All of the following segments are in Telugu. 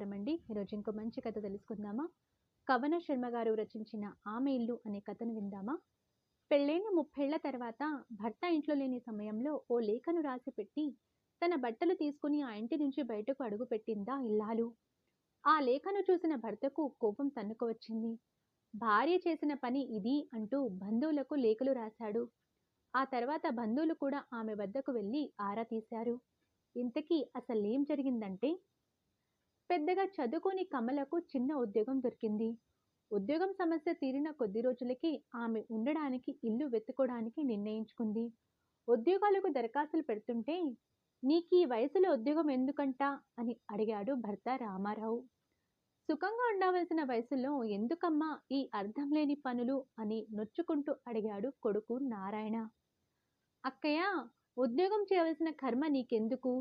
నమస్కారం అండి. ఈరోజు ఇంకో మంచి కథ తెలుసుకుందామా? కవన శర్మ గారు రచించిన ఆమె ఇల్లు అనే కథను విందామా? పెళ్ళైన ముప్పేళ్ళ తర్వాత భర్త ఇంట్లో లేని సమయంలో ఓ లేఖను రాసి పెట్టి తన బట్టలు తీసుకుని ఆ ఇంటి నుంచి బయటకు అడుగుపెట్టిందా ఇల్లాలు? ఆ లేఖను చూసిన భర్తకు కోపం తన్నుకు వచ్చింది. భార్య చేసిన పని ఇది అంటూ బంధువులకు లేఖలు రాశాడు. ఆ తర్వాత బంధువులు కూడా ఆమె వద్దకు వెళ్ళి ఆరా తీశారు. ఇంతకీ అసలేం జరిగిందంటే పెద్దగా చదువుకుని కమలకు చిన్న ఉద్యోగం దొరికింది. ఉద్యోగం సమస్య తీరిన కొద్ది రోజులకి ఆమె ఉండడానికి ఇల్లు వెతుకోవడానికి నిర్ణయించుకుంది. ఉద్యోగాలకు దరఖాస్తులు పెడుతుంటే నీకు ఈ వయసులో ఉద్యోగం ఎందుకంట? అని అడిగాడు భర్త రామారావు. సుఖంగా ఉండవలసిన వయసులో ఎందుకమ్మా ఈ అర్థం లేని పనులు? అని నొచ్చుకుంటూ అడిగాడు కొడుకు నారాయణ. అక్కయ్య ఉద్యోగం చేయవలసిన కర్మ నీకెందుకు?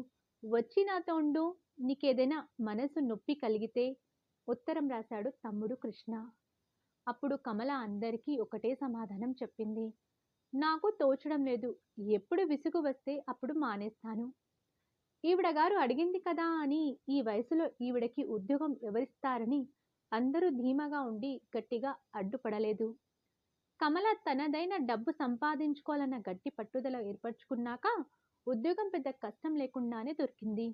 వచ్చి నాతో ఉండు నీకేదైనా మనసు నొప్పి కలిగితే ఉత్తరం రాశాడు తమ్ముడు కృష్ణ. అప్పుడు కమల అందరికీ ఒకటే సమాధానం చెప్పింది. నాకు తోచడం లేదు. ఎప్పుడు విసుగు వస్తే అప్పుడు మానేస్తాను. ఈవిడ గారు అడిగింది కదా అని ఈ వయసులో ఈవిడకి ఉద్యోగం ఎవరిస్తారని అందరూ ధీమాగా ఉండి గట్టిగా అడ్డుపడలేదు. కమల తనదైన డబ్బు సంపాదించుకోవాలన్న గట్టి పట్టుదల ఏర్పరచుకున్నాక ఉద్యోగం పెద్ద కష్టం లేకుండానే దొరికింది.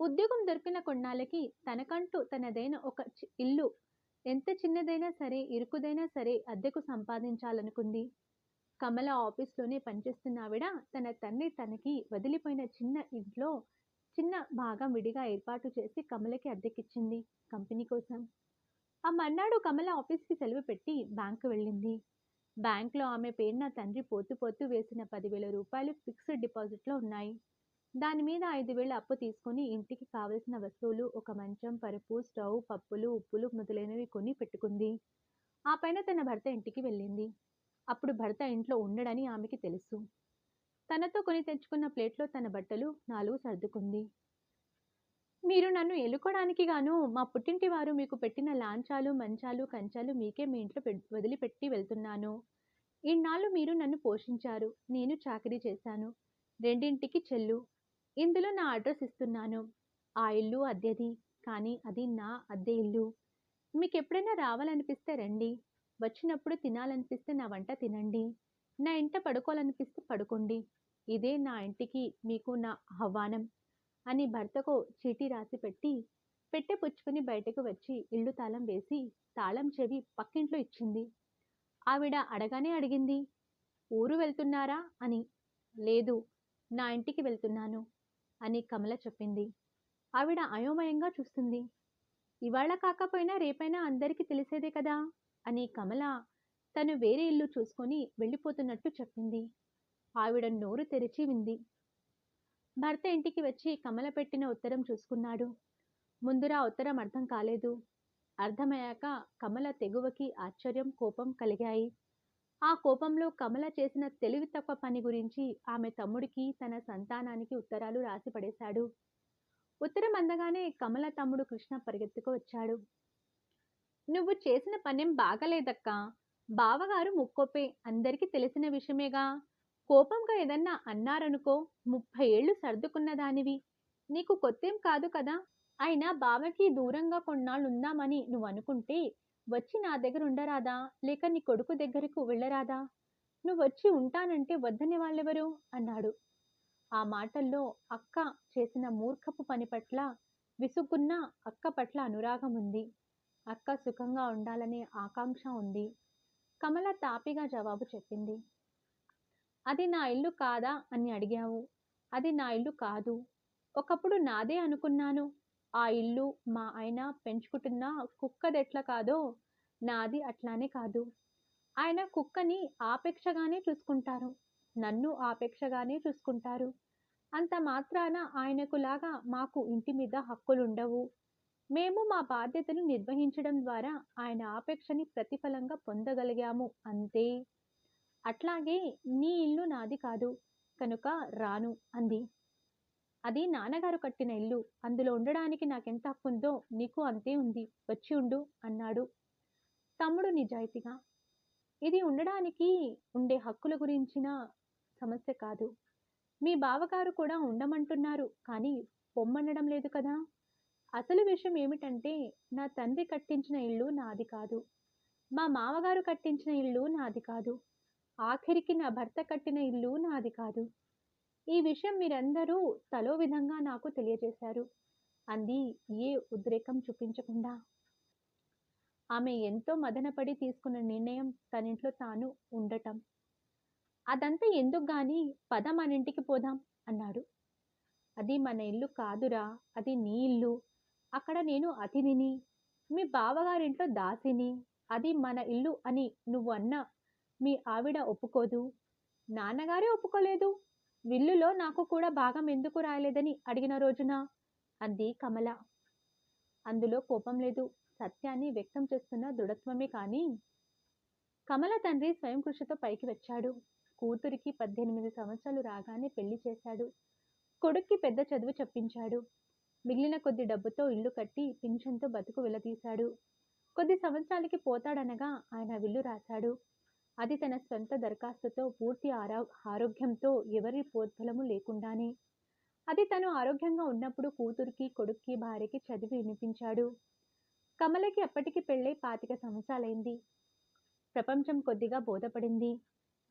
ఉద్యోగం దొరికిన కొన్నాళ్ళకి తనకంటూ తనదైన ఒక ఇల్లు ఎంత చిన్నదైనా సరే ఇరుకుదైనా సరే అద్దెకు సంపాదించాలనుకుంది. కమల ఆఫీస్లోనే పనిచేస్తున్న ఆవిడ తన తండ్రి తనకి వదిలిపోయిన చిన్న ఇంట్లో చిన్న భాగం విడిగా ఏర్పాటు చేసి కమలకి అద్దెకిచ్చింది కంపెనీ కోసం. ఆ మర్నాడు కమల ఆఫీస్కి సెలవు పెట్టి బ్యాంకు వెళ్ళింది. బ్యాంకులో ఆమె పేరున తండ్రి పోతూ పోతూ వేసిన పదివేల రూపాయలు ఫిక్స్డ్ డిపాజిట్లో ఉన్నాయి. దాని మీద ఐదు వేలు అప్పు తీసుకొని ఇంటికి కావలసిన వస్తువులు ఒక మంచం పరుపు స్టవ్ పప్పులు ఉప్పులు మొదలైనవి కొని పెట్టుకుంది. ఆ పైన తన భర్త ఇంటికి వెళ్ళింది. అప్పుడు భర్త ఇంట్లో ఉండడని ఆమెకి తెలుసు. తనతో కొని తెచ్చుకున్న ప్లేట్లో తన బట్టలు నాలుగు సర్దుకుంది. మీరు నన్ను ఎలుకోడానికి గాను మా పుట్టింటి వారు మీకు పెట్టిన లాంచాలు మంచాలు కంచాలు మీకే మీ ఇంట్లో పెట్- వదిలిపెట్టి వెళ్తున్నాను. ఇన్నాళ్ళు మీరు నన్ను పోషించారు. నేను చాకరీ చేశాను. రెండింటికి చెల్లు. ఇందులో నా అడ్రస్ ఇస్తున్నాను. ఆ ఇల్లు అద్దెది. కానీ అది నా అద్దె ఇల్లు. మీకు ఎప్పుడైనా రావాలనిపిస్తే రండి. వచ్చినప్పుడు తినాలనిపిస్తే నా వంట తినండి. నా ఇంట పడుకోవాలనిపిస్తే పడుకోండి. ఇదే నా ఇంటికి మీకు నా ఆహ్వానం. అని భర్తకు చీటీ రాసి పెట్టి పెట్టె పుచ్చుకుని బయటకు వచ్చి ఇల్లు తాళం వేసి తాళం చెవి పక్కింట్లో ఇచ్చింది. ఆవిడ అడగానే అడిగింది ఊరు వెళ్తున్నారా? అని. లేదు నా ఇంటికి వెళ్తున్నాను అని కమల చెప్పింది. ఆవిడ అయోమయంగా చూస్తుంది. ఇవాళ కాకపోయినా రేపైనా అందరికీ తెలిసేదే కదా? అని కమల తను వేరే ఇల్లు చూసుకొని వెళ్ళిపోతున్నట్టు చెప్పింది. ఆవిడ నోరు తెరిచి వింది భర్త ఇంటికి వచ్చి కమల పెట్టిన ఉత్తరం చూసుకున్నాడు. ముందురా ఉత్తరం అర్థం కాలేదు. అర్థమయ్యాక కమల తెగువకి ఆశ్చర్యం కోపం కలిగాయి. ఆ కోపంలో కమల చేసిన తెలివి తక్కువ పని గురించి ఆమె తమ్ముడికి తన సంతానానికి ఉత్తరాలు రాసి పడేశాడు. ఉత్తరం అందగానే కమల తమ్ముడు కృష్ణ పరిగెత్తుకు వచ్చాడు. నువ్వు చేసిన పనేం బాగలేదక్కా. బావగారు ముక్కోపే. అందరికీ తెలిసిన విషయమేగా. కోపంగా ఏదన్నా అన్నారనుకో ముప్పై ఏళ్ళు సర్దుకున్న దానివి నీకు కొత్తేం కాదు కదా? అయినా బావకి దూరంగా కొన్నాళ్ళుందామని నువ్వు అనుకుంటే వచ్చి నా దగ్గర ఉండరాదా లేక నీ కొడుకు దగ్గరకు వెళ్ళరాదా? నువ్వు వచ్చి ఉంటానంటే వద్దని వాళ్ళెవరు? అన్నాడు. ఆ మాటల్లో అక్క చేసిన మూర్ఖపు పని పట్ల విసుగున్న అక్క పట్ల అనురాగం ఉంది. అక్క సుఖంగా ఉండాలనే ఆకాంక్ష ఉంది. కమల తాపిగా జవాబు చెప్పింది. అది నా ఇల్లు కాదా అని అడిగావు. అది నా ఇల్లు కాదు. ఒకప్పుడు నాదే అనుకున్నాను. ఆ ఇల్లు మా ఆయన పెంచుకుంటున్న కుక్కదెట్లా కాదో నాది అట్లానే కాదు. ఆయన కుక్కని ఆపేక్షగానే చూసుకుంటారు. నన్ను ఆపేక్షగానే చూసుకుంటారు. అంత మాత్రాన ఆయనకు లాగా మాకు ఇంటి మీద హక్కులుండవు. మేము మా బాధ్యతను నిర్వహించడం ద్వారా ఆయన ఆపేక్షని ప్రతిఫలంగా పొందగలిగాము అంతే. అట్లాగే నీ ఇల్లు నాది కాదు కనుక రాను అంది. అది నాన్నగారు కట్టిన ఇల్లు అందులో ఉండడానికి నాకెంత హక్కు ఉందో నీకు అంతే ఉంది వచ్చి ఉండు అన్నాడు. తమ్ముడు నిజాయితీగా ఇది ఉండడానికి ఉండే హక్కుల గురించిన సమస్య కాదు. మీ బావగారు కూడా ఉండమంటున్నారు కానీ పొమ్మనడం లేదు కదా. అసలు విషయం ఏమిటంటే నా తండ్రి కట్టించిన ఇల్లు నాది కాదు. మా మామగారు కట్టించిన ఇల్లు నాది కాదు. ఆఖరికి నా భర్త కట్టిన ఇల్లు నాది కాదు. ఈ విషయం మీరందరూ తలో విధంగా నాకు తెలియజేశారు. అంది ఏ ఉద్రేకం చూపించకుండా. ఆమె ఎంతో మదనపడి తీసుకున్న నిర్ణయం తనింట్లో తాను ఉండటం. అదంతా ఎందుకు గాని పద మన ఇంటికి పోదాం అన్నాడు. అది మన ఇల్లు కాదురా అది నీ ఇల్లు. అక్కడ నేను అతిథిని మీ బావగారింట్లో దాసిని అది మన ఇల్లు అని నువ్వు అన్న మీ ఆవిడ ఒప్పుకోదు. నాన్నగారే ఒప్పుకోలేదు. విల్లులో నాకు కూడా భాగం ఎందుకు రాయలేదని అడిగిన రోజున అంది కమల. అందులో కోపం లేదు. సత్యాన్ని వ్యక్తం చేస్తున్న దృఢత్వమే కానీ కమల తండ్రి స్వయం కృషితో పైకి వచ్చాడు. కూతురికి పద్దెనిమిది సంవత్సరాలు రాగానే పెళ్ళి చేశాడు. కొడుక్కి పెద్ద చదువు చెప్పించాడు. మిగిలిన కొద్ది డబ్బుతో ఇల్లు కట్టి పింఛన్తో బతుకు వెలదీశాడు కొద్ది సంవత్సరాలకి పోతాడనగా ఆయన విల్లు రాశాడు. అది తన స్వంత దరఖాస్తుతో పూర్తి ఆరా ఆరోగ్యంతో ఎవరి ప్రోద్బలము లేకుండానే. అది తను ఆరోగ్యంగా ఉన్నప్పుడు కూతురికి కొడుక్కి భార్యకి చదివి వినిపించాడు. కమలకి అప్పటికి పెళ్ళై పాతిక సంవత్సరాలైంది. ప్రపంచం కొద్దిగా బోధపడింది.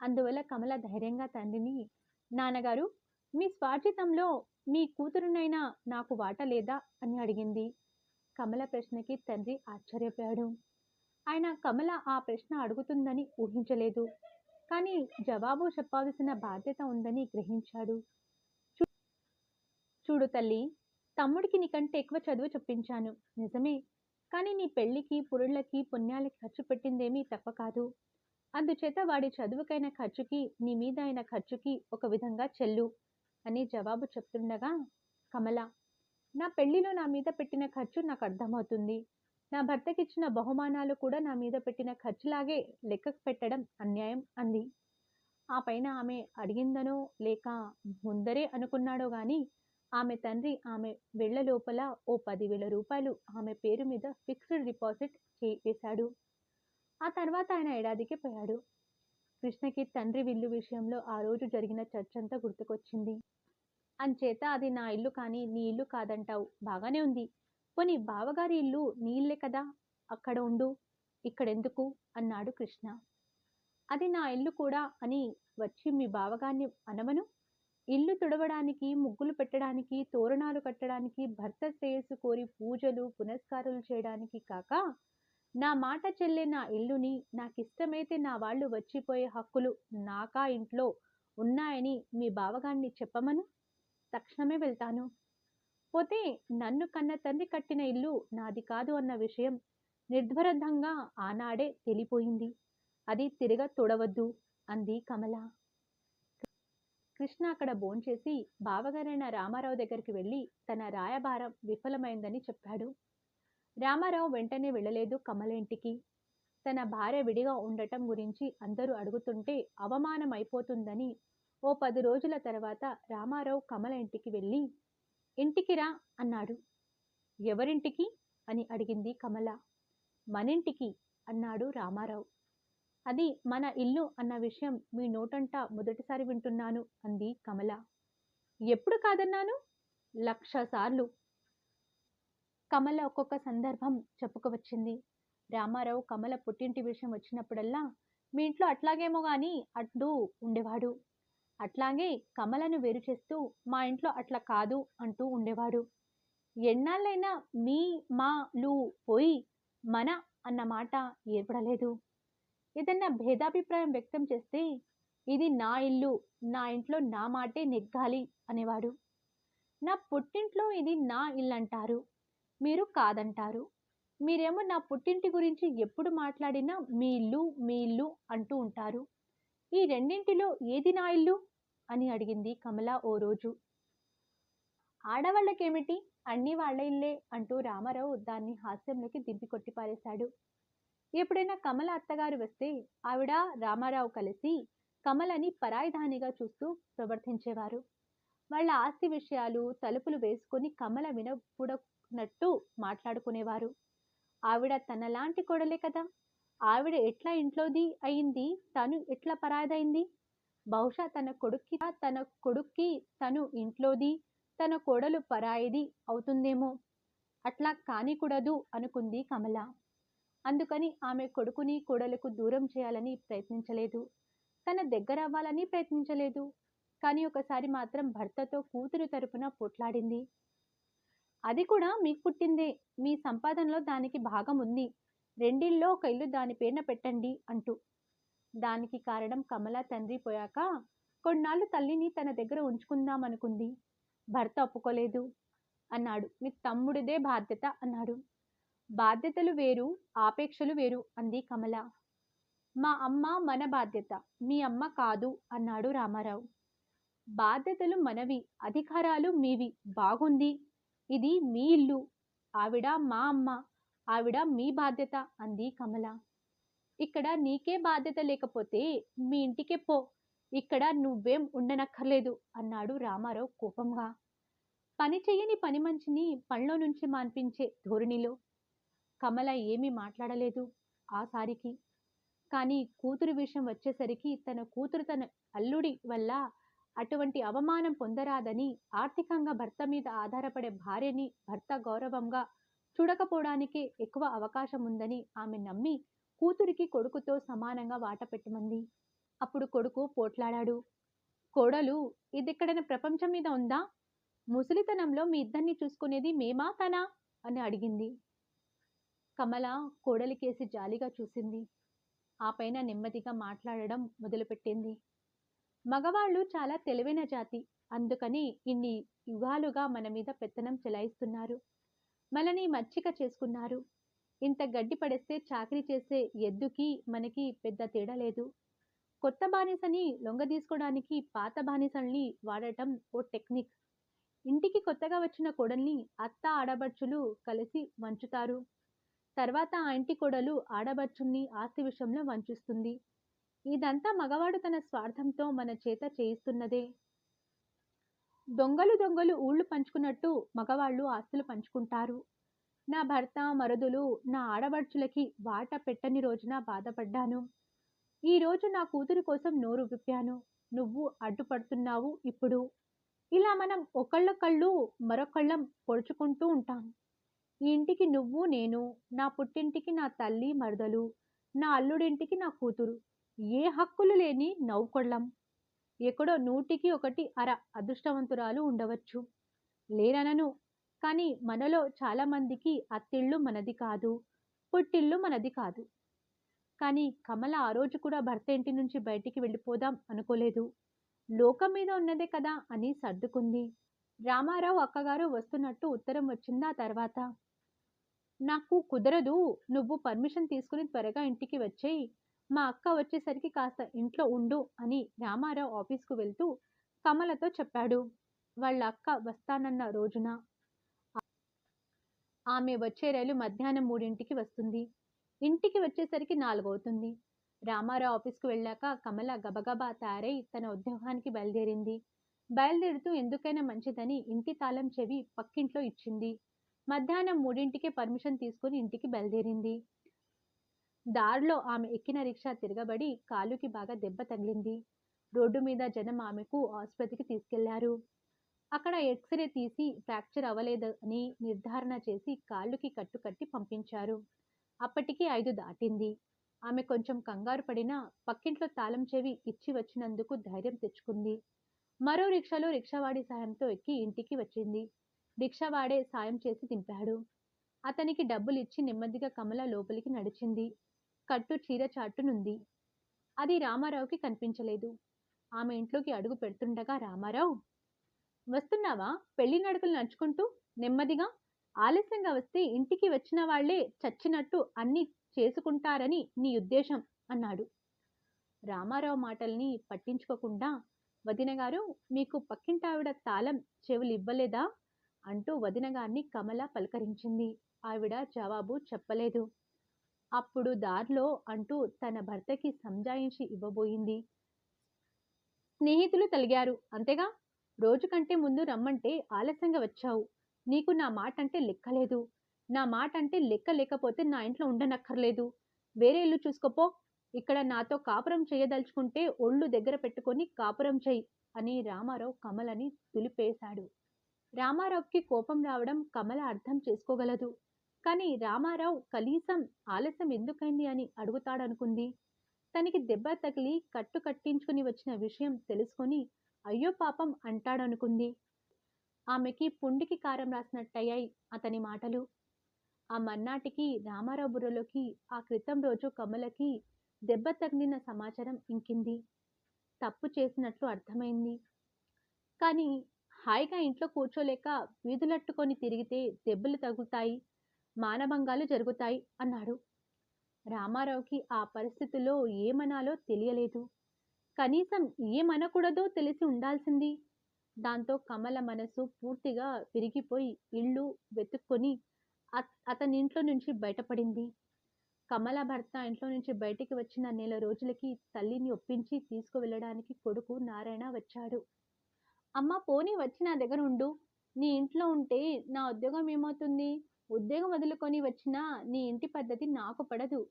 అందువల్ల కమల ధైర్యంగా తండ్రిని నాన్నగారు మీ స్వార్జితంలో మీ కూతురునైనా నాకు వాట లేదా? అని అడిగింది. కమల ప్రశ్నకి తండ్రి ఆశ్చర్యపోయాడు. ఆయన కమల ఆ ప్రశ్న అడుగుతుందని ఊహించలేదు. కానీ జవాబు చెప్పాల్సిన బాధ్యత ఉందని గ్రహించాడు. చూ- చూడు తల్లి తమ్ముడికి నీకంటే ఎక్కువ చదువు చెప్పించాను. నిజమే. కానీ నీ పెళ్ళికి పురుళ్ళకి పుణ్యాలకి ఖర్చు పెట్టిందేమీ తక్కువ కాదు. అందుచేత వాడి చదువుకైన ఖర్చుకి నీ మీద అయిన ఖర్చుకి ఒక విధంగా చెల్లు అని జవాబు చెప్తుండగా కమల నా పెళ్ళిలో నా మీద పెట్టిన ఖర్చు నాకు అర్థమవుతుంది. నా భర్తకిచ్చిన బహుమానాలు కూడా నా మీద పెట్టిన ఖర్చులాగే లెక్కకు పెట్టడం అన్యాయం అంది. ఆ పైన ఆమె అడిగిందనో లేక ముందరే అనుకున్నాడో గాని ఆమె తండ్రి ఆమె వెళ్ళ లోపల ఓ పదివేల రూపాయలు ఆమె పేరు మీద ఫిక్స్డ్ డిపాజిట్ చే- వేశాడు. ఆ తర్వాత ఆయన ఏడాదికి పోయాడు. కృష్ణకి తండ్రి విల్లు విషయంలో ఆ రోజు జరిగిన చర్చంతా గుర్తుకొచ్చింది. అంచేత అది నా ఇల్లు కానీ నీ ఇల్లు కాదంటావు. బాగానే ఉంది. పోనీ బావగారి ఇల్లు నీళ్ళే కదా అక్కడ ఉండు ఇక్కడెందుకు? అన్నాడు కృష్ణ. అది నా ఇల్లు కూడా అని వచ్చి మీ బావగారిని అనమను? ఇల్లు తుడవడానికి ముగ్గులు పెట్టడానికి తోరణాలు కట్టడానికి భర్త శ్రేయస్సు కోరి పూజలు పునస్కారాలు చేయడానికి కాక నా మాట చెల్లే నా ఇల్లుని నాకిష్టమైతే నా వాళ్ళు వచ్చిపోయే హక్కులు నాకా ఇంట్లో ఉన్నాయని మీ బావగారిని చెప్పమను? తక్షణమే వెళ్తాను. పోతే నన్ను కన్న తండ్రి కట్టిన ఇల్లు నాది కాదు అన్న విషయం నిర్ద్వరధంగా ఆనాడే తెలిపోయింది. అది తిరగ తొడవద్దు అంది కమల. కృష్ణ అక్కడ భోంచేసి బావగారైన రామారావు దగ్గరికి వెళ్ళి తన రాయబారం విఫలమైందని చెప్పాడు. రామారావు వెంటనే వెళ్ళలేదు కమల ఇంటికి తన భార్య విడిగా ఉండటం గురించి అందరూ అడుగుతుంటే అవమానం అయిపోతుందని ఓ పది రోజుల తర్వాత రామారావు కమల ఇంటికి వెళ్ళి ఇంటికి రా అన్నాడు. ఎవరింటికి? అని అడిగింది కమల. మనింటికి అన్నాడు రామారావు. అది మన ఇల్లు అన్న విషయం మీ నోటంట మొదటిసారి వింటున్నాను అంది కమల. ఎప్పుడు కాదన్నాను? లక్ష సార్లు. కమల ఒక్కొక్క సందర్భం చెప్పుకోవచ్చింది రామారావు కమల పుట్టింటి విషయం వచ్చినప్పుడల్లా మీ ఇంట్లో అట్లాగేమో గాని అడ్డు ఉండేవాడు. అట్లాగే కమలను వేరు చేస్తూ మా ఇంట్లో అట్లా కాదు అంటూ ఉండేవాడు. ఎన్నాళ్ళైనా మీ మా లు పోయి మన అన్న మాట ఏర్పడలేదు. ఏదన్నా భేదాభిప్రాయం వ్యక్తం చేస్తే ఇది నా ఇల్లు నా ఇంట్లో నా మాటే నెగ్గాలి అనేవాడు. నా పుట్టింట్లో ఇది నా ఇల్లు అంటారు మీరు కాదంటారు. మీరేమో నా పుట్టింటి గురించి ఎప్పుడు మాట్లాడినా మీ ఇల్లు మీ ఇల్లు అంటూ ఉంటారు. ఈ రెండింటిలో ఏది నా ఇల్లు? అని అడిగింది కమల ఓ రోజు. ఆడవాళ్ళకేమిటి? అన్నీ వాళ్ళ ఇల్లే అంటూ రామారావు దాన్ని హాస్యంలోకి దింపి కొట్టిపారేశాడు ఎప్పుడైనా కమల అత్తగారు వస్తే ఆవిడ రామారావు కలిసి కమలని పరాయిధానిగా చూస్తూ ప్రవర్తించేవారు. వాళ్ళ ఆస్తి విషయాలు తలుపులు వేసుకొని కమల వినపుడనట్టు మాట్లాడుకునేవారు. ఆవిడ తనలాంటి కొడలే కదా! ఆవిడ ఎట్లా ఇంట్లోది అయింది? తను ఎట్లా పరాయిదైంది? బహుశా తన కొడుక్కి తన కొడుక్కి తను ఇంట్లోది తన కోడలు పరాయిది అవుతుందేమో. అట్లా కానికూడదు అనుకుంది కమల. అందుకని ఆమె కొడుకుని కోడలకు దూరం చేయాలని ప్రయత్నించలేదు. తన దగ్గర అవ్వాలని ప్రయత్నించలేదు. కానీ ఒకసారి మాత్రం భర్తతో కూతురు తరపున పోట్లాడింది. అది కూడా మీకు పుట్టిందే. మీ సంపాదనలో దానికి భాగం ఉంది. రెండిల్లో ఒక ఇల్లు దాని పేరున పెట్టండి అంటూ దానికి కారణం కమల తండ్రి పోయాక కొన్నాళ్ళు తల్లిని తన దగ్గర ఉంచుకుందామనుకుంది. భర్త ఒప్పుకోలేదు. అన్నాడు. మీ తమ్ముడిదే బాధ్యత అన్నాడు. బాధ్యతలు వేరు ఆపేక్షలు వేరు అంది కమల. మా అమ్మ మన బాధ్యత మీ అమ్మ కాదు అన్నాడు రామారావు. బాధ్యతలు మనవి అధికారాలు మీవి బాగుంది. ఇది మీ ఇల్లు. ఆవిడ మా అమ్మ ఆవిడ మీ బాధ్యత అంది కమల. ఇక్కడ నీకే బాధ్యత లేకపోతే మీ ఇంటికే పో. ఇక్కడ నువ్వేం ఉండనక్కర్లేదు అన్నాడు రామారావు కోపంగా. పని చెయ్యని పని మంచిని పనిలో నుంచి మాన్పించే ధోరణిలో. కమల ఏమీ మాట్లాడలేదు ఆసారికి కానీ కూతురు విషయం వచ్చేసరికి తన కూతురు తన అల్లుడి వల్ల అటువంటి అవమానం పొందరాదని ఆర్థికంగా భర్త మీద ఆధారపడే భార్యని భర్త గౌరవంగా చూడకపోవడానికే ఎక్కువ అవకాశం ఉందని ఆమె నమ్మి కూతురికి కొడుకుతో సమానంగా వాట పెట్టమంది? అప్పుడు కొడుకు పోట్లాడాడు. కోడలు ఇదెక్కడైనా ప్రపంచం మీద ఉందా? ముసలితనంలో మీ ఇద్దరిని చూసుకునేది మేమా తనా? అని అడిగింది. కమల కోడలికేసి జాలిగా చూసింది. ఆ పైన నెమ్మదిగా మాట్లాడడం మొదలుపెట్టింది. మగవాళ్ళు చాలా తెలివైన జాతి. అందుకని ఇన్ని యుగాలుగా మన మీద పెత్తనం చెలాయిస్తున్నారు. మనని మచ్చిక చేసుకున్నారు. ఇంత గడ్డి పడేస్తే చాకరీ చేసే ఎద్దుకి మనకి పెద్ద తేడా లేదు. కొత్త బానిసని లొంగ తీసుకోవడానికి పాత బానిసల్ని వాడటం ఓ టెక్నిక్. ఇంటికి కొత్తగా వచ్చిన కోడల్ని అత్త ఆడబడుచులు కలిసి వంచుతారు. తర్వాత ఆ ఇంటి కోడలు ఆడబడుచుల్ని ఆస్తి విషయంలో వంచుస్తుంది. ఇదంతా మగవాడు తన స్వార్థంతో మన చేత చేయిస్తున్నదే. దొంగలు దొంగలు ఊళ్ళు పంచుకున్నట్టు మగవాళ్ళు ఆస్తులు పంచుకుంటారు. నా భర్త మరుదులు నా ఆడబడుచులకి వాట పెట్టని రోజున బాధపడ్డాను. ఈరోజు నా కూతురు కోసం నోరు విప్పాను. నువ్వు అడ్డుపడుతున్నావు ఇప్పుడు. ఇలా మనం ఒకళ్ళొకళ్ళు మరొకళ్ళం పొడుచుకుంటూ ఉంటాం. ఈ ఇంటికి నువ్వు నేను నా పుట్టింటికి నా తల్లి మరదలు నా అల్లుడింటికి నా కూతురు. ఏ హక్కులు లేని నవ్వుకొళ్ళం ఎక్కడో నూటికి ఒకటి అర అదృష్టవంతురాలు ఉండవచ్చు. లేరనను కానీ మనలో చాలామందికి అత్తిళ్ళు మనది కాదు పుట్టిల్లు మనది కాదు. కానీ కమల ఆ రోజు కూడా భర్త ఇంటి నుంచి బయటికి వెళ్ళిపోదాం అనుకోలేదు. లోకం మీద ఉన్నదే కదా అని సర్దుకుంది. రామారావు అక్కగారు వస్తున్నట్టు ఉత్తరం వచ్చిందా తర్వాత? నాకు కుదరదు నువ్వు పర్మిషన్ తీసుకుని త్వరగా ఇంటికి వచ్చేయి. మా అక్క వచ్చేసరికి కాస్త ఇంట్లో ఉండు అని రామారావు ఆఫీస్కు వెళ్తూ కమలతో చెప్పాడు. వాళ్ళ అక్క వస్తానన్న రోజున ఆమె వచ్చే రైలు మధ్యాహ్నం మూడింటికి వస్తుంది. ఇంటికి వచ్చేసరికి నాలుగవుతుంది. రామారావు ఆఫీస్కు వెళ్ళాక కమల గబగబా తయారై తన ఉద్యోగానికి బయలుదేరింది. బయలుదేరుతూ ఎందుకైనా మంచిదని ఇంటి తాళం చెవి పక్కింట్లో ఇచ్చింది. మధ్యాహ్నం మూడింటికే పర్మిషన్ తీసుకుని ఇంటికి బయలుదేరింది. దారిలో ఆమె ఎక్కిన రిక్షా తిరగబడి కాలుకి బాగా దెబ్బ తగిలింది. రోడ్డు మీద జనం ఆమెకు ఆసుపత్రికి తీసుకెళ్ళారు. అక్కడ ఎక్స్రే తీసి ఫ్రాక్చర్ అవ్వలేదని నిర్ధారణ చేసి కాళ్ళుకి కట్టుకట్టి పంపించారు. అప్పటికి ఐదు దాటింది. ఆమె కొంచెం కంగారు పడినా పక్కింట్లో తాళం చెవి ఇచ్చి వచ్చినందుకు ధైర్యం తెచ్చుకుంది. మరో రిక్షాలో రిక్షావాడి సాయంతో ఎక్కి ఇంటికి వచ్చింది. రిక్షావాడే సాయం చేసి దింపాడు. అతనికి డబ్బులు ఇచ్చి నెమ్మదిగా కమల లోపలికి నడిచింది. కట్టు చీర చాటునుంది. అది రామారావుకి కనిపించలేదు. ఆమె ఇంట్లోకి అడుగు పెడుతుండగా రామారావు వస్తున్నావా? పెళ్ళి నడుకులు నడుచుకుంటూ నెమ్మదిగా ఆలస్యంగా వస్తే ఇంటికి వచ్చిన వాళ్ళే చచ్చినట్టు అన్ని చేసుకుంటారని నీ ఉద్దేశం అన్నాడు. రామారావు మాటల్ని పట్టించుకోకుండా వదినగారు మీకు పక్కింటావిడ తాళం చెవులు ఇవ్వలేదా అంటూ వదినగారిని కమల పలకరించింది. ఆవిడ జవాబు చెప్పలేదు. అప్పుడు దారిలో అంటూ తన భర్తకి సంజాయించి ఇవ్వబోయింది. స్నేహితులు తలిగారు. అంతేగా? రోజు కంటే ముందు రమ్మంటే ఆలస్యంగా వచ్చావు. నీకు నా మాట అంటే లెక్కలేదు. నా మాట అంటే లెక్క లేకపోతే నా ఇంట్లో ఉండనక్కర్లేదు. వేరే ఇల్లు చూసుకోపో. ఇక్కడ నాతో కాపురం చేయదలుచుకుంటే ఒళ్ళు దగ్గర పెట్టుకొని కాపురం చెయ్యి అని రామారావు కమలని తులిపేశాడు రామారావుకి కోపం రావడం కమల అర్థం చేసుకోగలదు. కానీ రామారావు కనీసం ఆలస్యం ఎందుకైంది అని అడుగుతాడనుకుంది. తనకి దెబ్బ తగిలి కట్టు కట్టించుకుని వచ్చిన విషయం తెలుసుకొని అయ్యో పాపం అంటాడనుకుంది. ఆమెకి పుండికి కారం రాసినట్టయ్యాయి అతని మాటలు. ఆ మన్నాటికి రామారావు బుర్రలోకి ఆ క్రితం రోజు కమలకి దెబ్బ తగిలిన సమాచారం ఇంకింది. తప్పు చేసినట్లు అర్థమైంది. కానీ హాయిగా ఇంట్లో కూర్చోలేక వీధులట్టుకొని తిరిగితే దెబ్బలు తగులుతాయి మానభంగాలు జరుగుతాయి అన్నాడు. రామారావుకి ఆ పరిస్థితిలో ఏమనాలో తెలియలేదు. కనీసం ఏమనకూడదో తెలిసి ఉండాల్సింది. దాంతో కమల మనసు పూర్తిగా విరిగిపోయి ఇల్లు వెతుక్కొని అతని ఇంట్లో నుంచి బయటపడింది. కమల భర్త ఇంట్లో నుంచి బయటికి వచ్చిన నెల రోజులకి తల్లిని ఒప్పించి తీసుకువెళ్ళడానికి కొడుకు నారాయణ వచ్చాడు. అమ్మ పోనీ వచ్చి నా దగ్గర ఉండు. నీ ఇంట్లో ఉంటే నా ఉద్యోగం ఏమవుతుంది? ఉద్యోగం వదులుకొని వచ్చినా నీ ఇంటి పద్ధతి నాకు పడదు.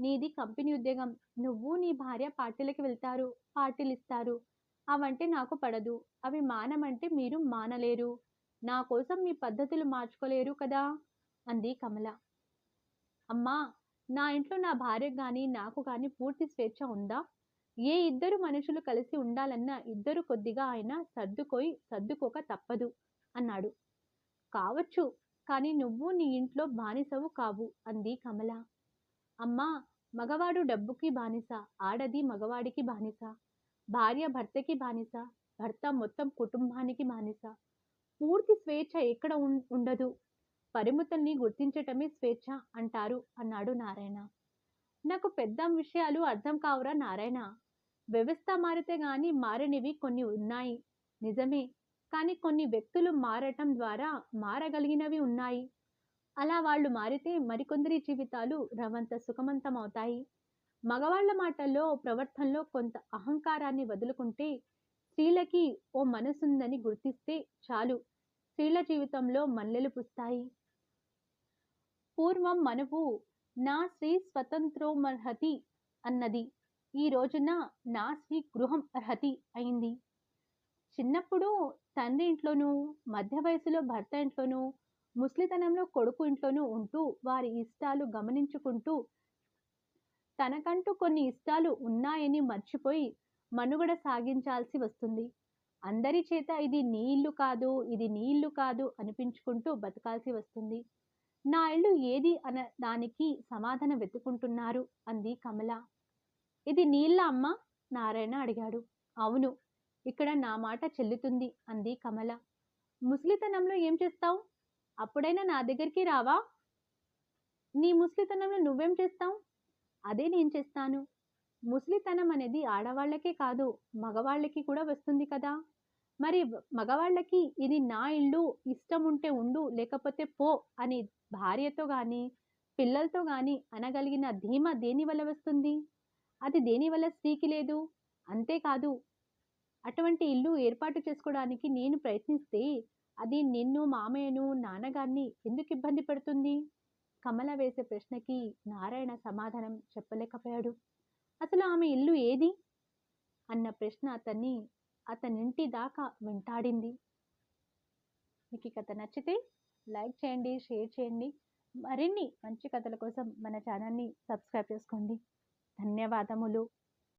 నీది కంపెనీ ఉద్యోగం. నువ్వు నీ భార్య పార్టీలకు వెళ్తారు పార్టీలు ఇస్తారు అవంటే నాకు పడదు. అవి మానమంటే మీరు మానలేరు. నా కోసం మీ పద్ధతులు మార్చుకోలేరు కదా? అంది కమల. అమ్మా నా ఇంట్లో నా భార్యకు కానీ నాకు కానీ పూర్తి స్వేచ్ఛ ఉందా? ఏ ఇద్దరు మనుషులు కలిసి ఉండాలన్నా ఇద్దరు కొద్దిగా ఆయన సర్దుకోయి సర్దుకోక తప్పదు అన్నాడు. కావచ్చు కానీ నువ్వు నీ ఇంట్లో బానిసవు కావు అంది కమల. అమ్మా మగవాడు డబ్బుకి బానిస ఆడది మగవాడికి బానిస భార్య భర్తకి బానిస భర్త మొత్తం కుటుంబానికి బానిస. పూర్తి స్వేచ్ఛ ఎక్కడ ఉండదు. పరిమితుల్ని గుర్తించటమే స్వేచ్ఛ అంటారు అన్నాడు నారాయణ. నాకు పెద్ద విషయాలు అర్థం కావురా నారాయణ. వ్యవస్థ మారితే గాని మారనివి కొన్ని ఉన్నాయి. నిజమే. కానీ కొన్ని వ్యక్తులు మారటం ద్వారా మారగలిగినవి ఉన్నాయి. అలా వాళ్ళు మారితే మరికొందరి జీవితాలు రవంత సుఖవంతమవుతాయి. మగవాళ్ళ మాటల్లో ప్రవర్తనలో కొంత అహంకారాన్ని వదులుకుంటే స్త్రీలకి ఓ మనసుందని గుర్తిస్తే చాలు. స్త్రీల జీవితంలో మల్లెలు పుస్తాయి. పూర్వం మనవు నా స్త్రీ స్వతంత్రోమర్హతి అన్నది. ఈ రోజున నా స్త్రీ గృహం అర్హతి అయింది. చిన్నప్పుడు తండ్రి ఇంట్లోనూ మధ్య వయసులో భర్త ఇంట్లోనూ ముసలితనంలో కొడుకు ఇంట్లోనూ ఉంటూ వారి ఇష్టాలు గమనించుకుంటూ తనకంటూ కొన్ని ఇష్టాలు ఉన్నాయని మర్చిపోయి మనుగడ సాగించాల్సి వస్తుంది. అందరి చేత ఇది నీ ఇల్లు కాదు ఇది నీ ఇల్లు కాదు అనిపించుకుంటూ బతకాల్సి వస్తుంది. నా ఇల్లు ఏది అన దానికి సమాధానం వెతుకుంటున్నారు అంది కమల. ఇది నీళ్ళ అమ్మ? నారాయణ అడిగాడు. అవును ఇక్కడ నా మాట చెల్లుతుంది అంది కమల. ముసలితనంలో ఏం చేస్తావు? అప్పుడైనా నా దగ్గరికి రావా? నీ ముసలితనంలో నువ్వేం చేస్తావు? అదే నేను చేస్తాను. ముసలితనం అనేది ఆడవాళ్ళకే కాదు మగవాళ్ళకి కూడా వస్తుంది కదా. మరి మగవాళ్ళకి ఇది నా ఇల్లు ఇష్టం ఉంటే ఉండు లేకపోతే పో అని భార్యతో కానీ పిల్లలతో కానీ అనగలిగిన ధీమ దేని వల్ల వస్తుంది? అది దేని వల్ల స్త్రీకి లేదు? అంతేకాదు అటువంటి ఇల్లు ఏర్పాటు చేసుకోవడానికి నేను ప్రయత్నిస్తే అది నిన్ను మామయ్యను నాన్నగారిని ఎందుకు ఇబ్బంది పెడుతుంది? కమల వేసే ప్రశ్నకి నారాయణ సమాధానం చెప్పలేకపోయాడు. అసలు ఆమె ఇల్లు ఏది? అన్న ప్రశ్న అతన్ని అతనింటి దాకా వెంటాడింది. మీకు ఈ కథ నచ్చితే లైక్ చేయండి షేర్ చేయండి. మరిన్ని మంచి కథల కోసం మన ఛానల్ని సబ్స్క్రైబ్ చేసుకోండి. ధన్యవాదములు.